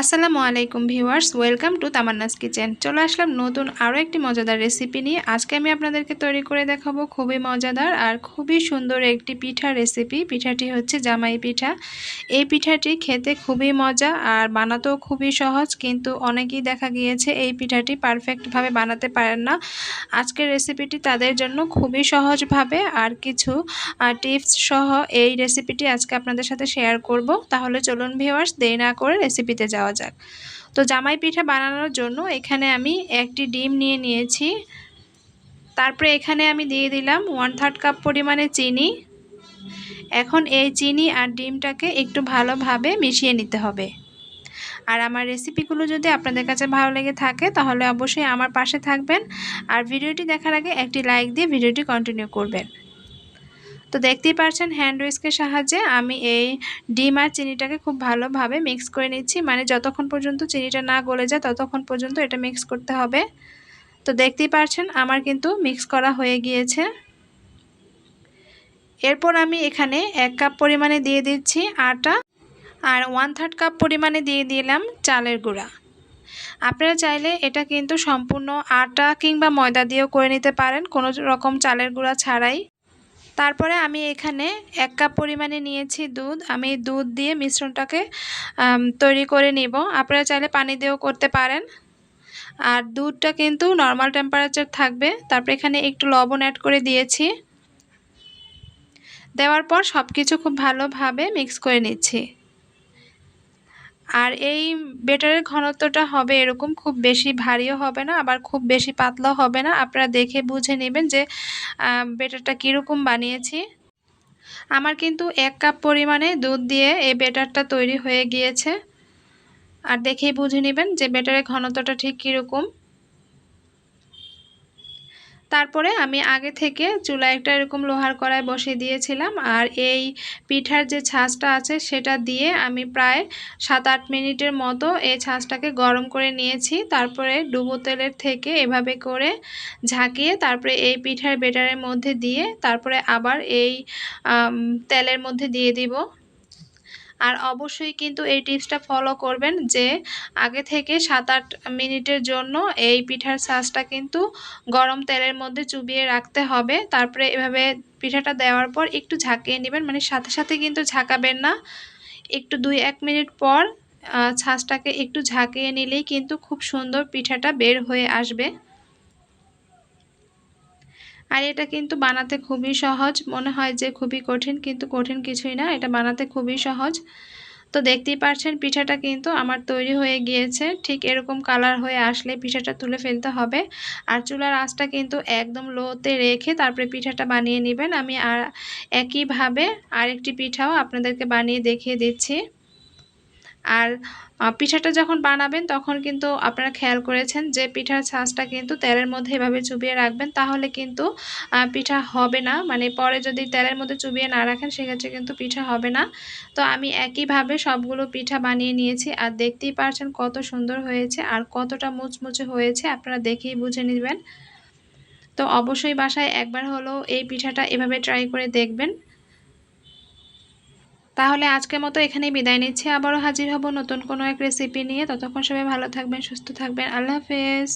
আসসালামু আলাইকুম viewers, welcome to Tamanna's kitchen. চলে আসলাম নতুন আরও একটি মজাদার রেসিপি নিয়ে। আজকে আমি আপনাদেরকে তৈরি করে দেখাবো খুবই মজাদার আর খুবই সুন্দর একটি পিঠা রেসিপি। পিঠাটি হচ্ছে জামাই পিঠা। এই পিঠাটি খেতে খুবই মজা আর বানাতেও খুবই সহজ, কিন্তু অনেকেই দেখা গিয়েছে এই পিঠাটি পারফেক্টভাবে বানাতে পারেন না। আজকের রেসিপিটি তাদের জন্য খুবই সহজভাবে আর কিছু টিপস সহ এই রেসিপিটি আজকে আপনাদের সাথে শেয়ার করব। তাহলে চলুন ভিউয়ার্স, দেরি না করে রেসিপিতে যাওয়া যাক। তো জামাই পিঠা বানানোর জন্য এখানে আমি একটি ডিম নিয়ে নিয়েছি। তারপরে এখানে আমি দিয়ে দিলাম ওয়ান থার্ড কাপ পরিমাণে চিনি। এখন এই চিনি আর ডিমটাকে একটু ভালোভাবে মিশিয়ে নিতে হবে। আর আমার রেসিপিগুলো যদি আপনাদের কাছে ভালো লেগে থাকে, তাহলে অবশ্যই আমার পাশে থাকবেন। আর ভিডিওটি দেখার আগে একটি লাইক দিয়ে ভিডিওটি কন্টিনিউ করবেন। তো দেখতেই পারছেন হ্যান্ড উইস্কের সাহায্যে আমি এই ডিম আর চিনিটাকে খুব ভালোভাবে মিক্স করে নিচ্ছি। মানে যতক্ষণ পর্যন্ত চিনিটা না গলে যায়, ততক্ষণ পর্যন্ত এটা মিক্স করতে হবে। তো দেখতেই পারছেন আমার কিন্তু মিক্স করা হয়ে গিয়েছে। এরপর আমি এখানে এক কাপ পরিমাণে দিয়ে দিচ্ছি আটা আর ওয়ান থার্ড কাপ পরিমাণে দিয়ে দিলাম চালের গুঁড়া। আপনারা চাইলে এটা কিন্তু সম্পূর্ণ আটা কিংবা ময়দা দিয়েও করে নিতে পারেন। কোনো রকম চালের গুঁড়া ছাড়াই। তারপরে আমি এখানে এক কাপ পরিমাণে নিয়েছি দুধ। আমি দুধ দিয়ে মিশ্রণটাকে তৈরি করে নিব। আপনারা চাইলে পানি দিয়েও করতে পারেন। আর দুধটা কিন্তু নর্মাল টেম্পারেচার থাকবে। তারপর এখানে একটু লবণ অ্যাড করে দিয়েছি। দেওয়ার পর সব কিছু খুব ভালোভাবে মিক্স করে নিচ্ছি। আর এই বেটারের ঘনত্বটা হবে এরকম, খুব বেশি ভারীও হবে না, আবার খুব বেশি পাতলাও হবে না। আপনারা দেখে বুঝে নেবেন যে বেটারটা কীরকম বানিয়েছি। আমার কিন্তু এক কাপ পরিমাণে দুধ দিয়ে এই বেটারটা তৈরি হয়ে গিয়েছে। আর দেখেই বুঝে নেবেন যে, বেটারের ঘনত্বটা ঠিক কীরকম। তারপরে আমি আগে থেকে চুলা একটা এরকম লোহার কড়াই বসিয়ে দিয়েছিলাম, আর এই পিঠার যে ছাঁচটা আছে সেটা দিয়ে আমি প্রায় সাত আট মিনিটের মতো এই ছাঁচটাকে গরম করে নিয়েছি। তারপরে ডুবো তেলের থেকে এভাবে করে ঝাঁকিয়ে তারপরে এই পিঠার বেটারের মধ্যে দিয়ে তারপরে আবার এই তেলের মধ্যে দিয়ে দিব। আর অবশ্যই কিন্তু এই টিপসটা ফলো করবেন যে আগে থেকে সাত আট মিনিটের জন্য এই পিঠার সাজটা কিন্তু গরম তেলের মধ্যে চুবিয়ে রাখতে হবে। তারপরে এভাবে পিঠাটা দেওয়ার পর একটু ঝাঁকিয়ে নেবেন মানে সাথে সাথে কিন্তু ঝাঁকাবেন না। একটু দুই এক মিনিট পর ছাঁচটাকে একটু ঝাঁকিয়ে নিলেই কিন্তু খুব সুন্দর পিঠাটা বের হয়ে আসবে। আর এটা কিন্তু বানাতে খুবই সহজ। মনে হয় যে খুবই কঠিন, কিন্তু কঠিন কিছুই না, এটা বানাতে খুবই সহজ। তো দেখতেই পাচ্ছেন পিঠাটা কিন্তু আমার তৈরি হয়ে গিয়েছে। ঠিক এরকম কালার হয়ে আসলে পিঠাটা তুলে ফেলতে হবে। আর চুলার আঁচটা কিন্তু একদম লোতে রেখে তারপরে পিঠাটা বানিয়ে নেবেন। আমি আর একইভাবে আরেকটি পিঠাও আপনাদেরকে বানিয়ে দেখিয়ে দিচ্ছি। আর পিঠাটা যখন বানাবেন তখন কিন্তু আপনারা খেয়াল করেছেন যে পিঠার ছাঁচটা কিন্তু তেলের মধ্যে এভাবে চুবিয়ে রাখবেন তাহলে কিন্তু পিঠা হবে না। মানে পরে যদি তেলের মধ্যে চুবিয়ে না রাখেন সেক্ষেত্রে কিন্তু পিঠা হবে না। তো আমি একইভাবে সবগুলো পিঠা বানিয়ে নিয়েছি আর দেখতেই পারছেন কত সুন্দর হয়েছে আর কতটা মুচমুচে হয়েছে আপনারা দেখেই বুঝে নেবেন। তো অবশ্যই বাসায় একবার হলেও এই পিঠাটা এভাবে ট্রাই করে দেখবেন। তাহলে আজকের মতো এখানেই বিদায় নিচ্ছি। আবারও হাজির হব নতুন কোনো এক রেসিপি নিয়ে। ততক্ষণ সবাই ভালো থাকবেন, সুস্থ থাকবেন। আল্লাহ হাফেজ।